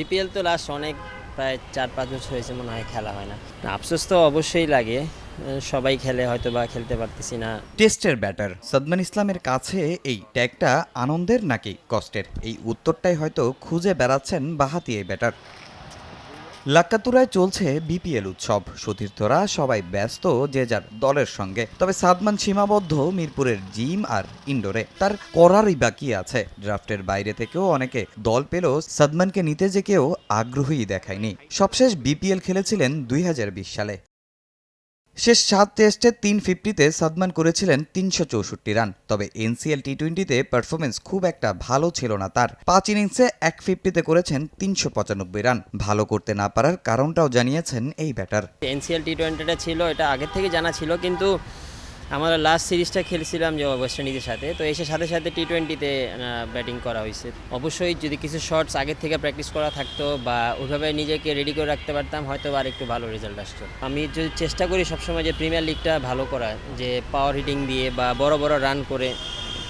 BPL তো last অনেক, প্রায় চার পাঁচ বছর হয়েছে মনে হয় খেলা হয় না। আফসোস তো অবশ্যই লাগে। সবাই খেলে হয়তো বা খেলতে পারতেছি না। টেস্টের ব্যাটার সাদমান ইসলামের কাছে এই ট্যাগটা আনন্দের নাকি কষ্টের? এই উত্তরটাই হয়তো খুঁজে বেড়াচ্ছেন বাহাতি এই ব্যাটার লাক্কাতুরায় চলছে বিপিএল উৎসব। সতীর্থরা সবাই ব্যস্ত যে যার দলের সঙ্গে। তবে সাদমান সীমাবদ্ধ মিরপুরের জিম আর ইন্ডোরে। তার করারই বাকি আছে। ড্রাফটের বাইরে থেকেও অনেকে দল পেলেও সাদমানকে নিতে যে কেউ আগ্রহী দেখায়নি। সবশেষ বিপিএল খেলেছিলেন দুই হাজার বিশ সালে। শেষ সাত টেস্টে তিন ফিফটিতে সাদমান করেছিলেন তিনশো চৌষট্টি রান। তবে এনসিএল টি টোয়েন্টিতে পারফরমেন্স খুব একটা ভালো ছিল না তার। পাঁচ ইনিংসে এক ফিফটিতে করেছেন তিনশো পঁচানব্বই রান। ভালো করতে না পারার কারণটাও জানিয়েছেন এই ব্যাটার। এনসিএল টি টোয়েন্টিটা ছিল, এটা আগের থেকে জানা ছিল, কিন্তু আমরা লাস্ট সিরিজটা খেলছিলাম যে ওয়েস্ট ইন্ডিজের সাথে। তো এসে সাথে সাথে টি টোয়েন্টিতে ব্যাটিং করা হয়েছে। অবশ্যই যদি কিছু শর্টস আগের থেকে প্র্যাকটিস করা থাকতো বা ওইভাবে নিজেকে রেডি করে রাখতে পারতাম, হয়তো আর একটু ভালো রেজাল্ট আসতো। আমি যদি চেষ্টা করি সবসময় যে প্রিমিয়ার লিগটা ভালো করা, যে পাওয়ার হিটিং দিয়ে বা বড় বড় রান করে,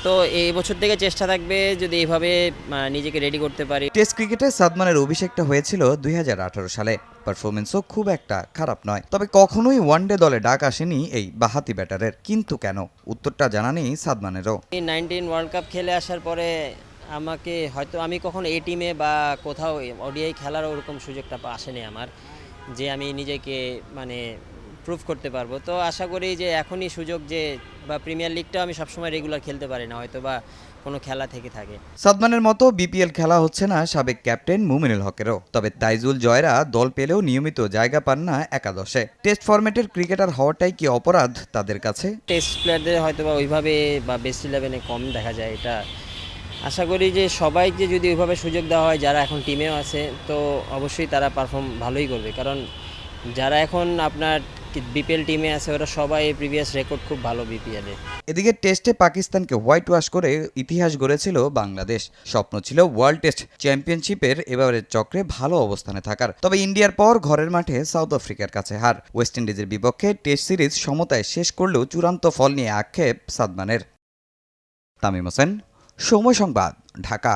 তো এই বছর থেকে চেষ্টা থাকবে যদি এইভাবে নিজেকে রেডি করতে পারি। টেস্ট ক্রিকেটে সাদমানের অভিষেকটা হয়েছিল দুই হাজার আঠারো সালে। পারফরমেন্সও খুব একটা খারাপ নয়। তবে কখনোই ওয়ানডে দলে ডাক আসেনি এই বাহাতি ব্যাটারের। কিন্তু কেন? উত্তরটা জানা নেই সাদমানেরও নাইনটিন ওয়ার্ল্ড কাপ খেলে আসার পরে আমাকে হয়তো আমি কখনো এ টিমে বা কোথাও ওডিআই খেলার ওরকম সুযোগটা আসেনি আমার, যে আমি নিজেকে মানে প্রুভ করতে পারব। তো আশা করি যে এখনই সুযোগ যে বা প্রিমিয়ার লিগটাও আমি সবসময় রেগুলার খেলতে পারি না হয়তো বা কোনো খেলা থেকে থাকে। সাদমানের মতো বিপিএল খেলা হচ্ছে না সাবেক ক্যাপ্টেন মুমিনুল হকেরও তবে তাইজুল জয়রা দল পেলেও নিয়মিত জায়গা পান না একাদশে। টেস্ট ফরম্যাটের ক্রিকেটার হওয়াটাই কি অপরাধ তাদের কাছে? টেস্ট প্লেয়ারদের হয়তো বা ওইভাবে বা বেস্ট ইলেভেনে কম দেখা যায় এটা আশা করি যে সবাইকে যদি ওইভাবে সুযোগ দেওয়া হয় যারা এখন টিমেও আছে তো অবশ্যই তারা পারফর্ম ভালোই করবে। কারণ যারা এখন আপনার বিপিএল টিমে আছে, ওরা সবাই প্রিভিয়াস রেকর্ড খুব ভালো বিপিএলে এদিকে টেস্টে পাকিস্তানকে হোয়াইট ওয়াশ করে ইতিহাস গড়েছিল বাংলাদেশ। স্বপ্ন ছিল ওয়ার্ল্ড টেস্ট চ্যাম্পিয়নশিপের এবারের চক্রে ভালো অবস্থানে থাকার। তবে ইন্ডিয়ার পর ঘরের মাঠে সাউথ আফ্রিকার কাছে হার। ওয়েস্ট ইন্ডিজের বিপক্ষে টেস্ট সিরিজ সমতায় শেষ করলেও চূড়ান্ত ফল নিয়ে আক্ষেপ সাদমানের। তামিম হোসেন, সময় সংবাদ, ঢাকা।